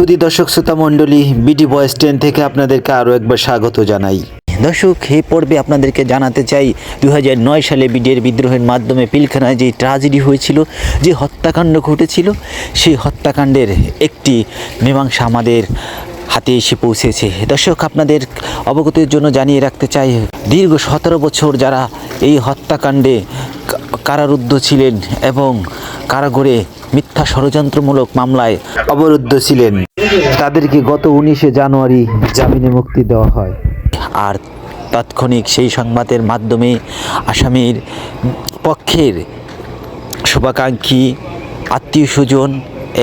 সুদী দর্শক শ্রোতা মণ্ডলী বিডি বয়েস টেন থেকে আপনাদেরকে আরও একবার স্বাগত জানাই। দর্শক এই পর্বে আপনাদেরকে জানাতে চাই দু হাজার নয় সালে বিডিএর বিদ্রোহের মাধ্যমে পিলখানায় যে ট্রাজেডি হয়েছিল, যে হত্যাকাণ্ড ঘটেছিল, সেই হত্যাকাণ্ডের একটি মীমাংসা আমাদের হাতে এসে পৌঁছেছে। দর্শক, আপনাদের অবগতির জন্য জানিয়ে রাখতে চাই, দীর্ঘ সতেরো বছর যারা এই হত্যাকাণ্ডে কারারুদ্ধ ছিলেন এবং কারাগারে মিথ্যা ষড়যন্ত্রমূলক মামলায় অবরুদ্ধ ছিলেন। তাদেরকে গত উনিশে জানুয়ারি জামিনে মুক্তি দেওয়া হয়। আর তাৎক্ষণিক সেই সংবাদের মাধ্যমে আসামির পক্ষের শুভাকাঙ্ক্ষী আত্মীয় স্বজন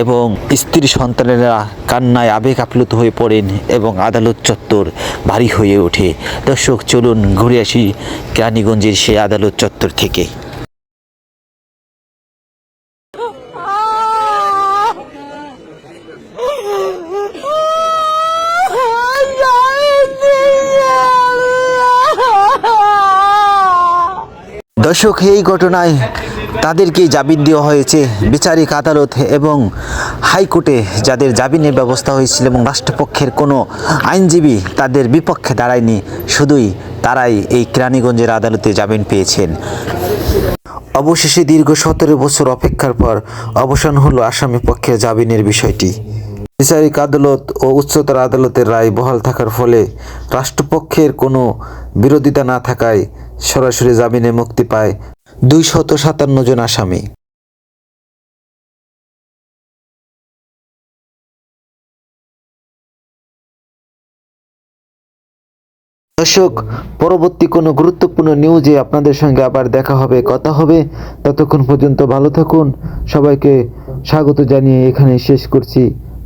এবং স্ত্রী সন্তানেরা কান্নায় আবেগ আপ্লুত হয়ে পড়েন এবং আদালত চত্বর ভারী হয়ে ওঠে। দর্শক, চলুন ঘুরে আসি কেরানীগঞ্জের সেই আদালত চত্বর থেকে। দর্শক, এই ঘটনায় তাদেরকে জামিন দেওয়া হয়েছে। বিচারিক আদালত এবং হাইকোর্টে যাদের জামিনের ব্যবস্থা হয়েছিল এবং রাষ্ট্রপক্ষের কোনো আইনজীবী তাদের বিপক্ষে দাঁড়ায়নি, শুধুই তারাই এই কেরানীগঞ্জের আদালতে জামিন পেয়েছেন। অবশেষে দীর্ঘ সতেরো বছর অপেক্ষার পর অবসান হলো আসামি পক্ষের জামিনের বিষয়টি। বিচারিক আদালত ও উচ্চতর আদালতের রায় বহাল থাকার ফলে রাষ্ট্রপক্ষের কোনো বিরোধিতা না থাকায় সরাসরি জামিনে মুক্তি পায় দুইশত সাতান্ন জন আসামি। দর্শক, পরবর্তী কোনো গুরুত্বপূর্ণ নিউজে আপনাদের সঙ্গে আবার দেখা হবে, কথা হবে। ততক্ষণ পর্যন্ত ভালো থাকুন। সবাইকে স্বাগত জানিয়ে এখানে শেষ করছি।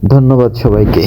ধন্যবাদ সবাইকে।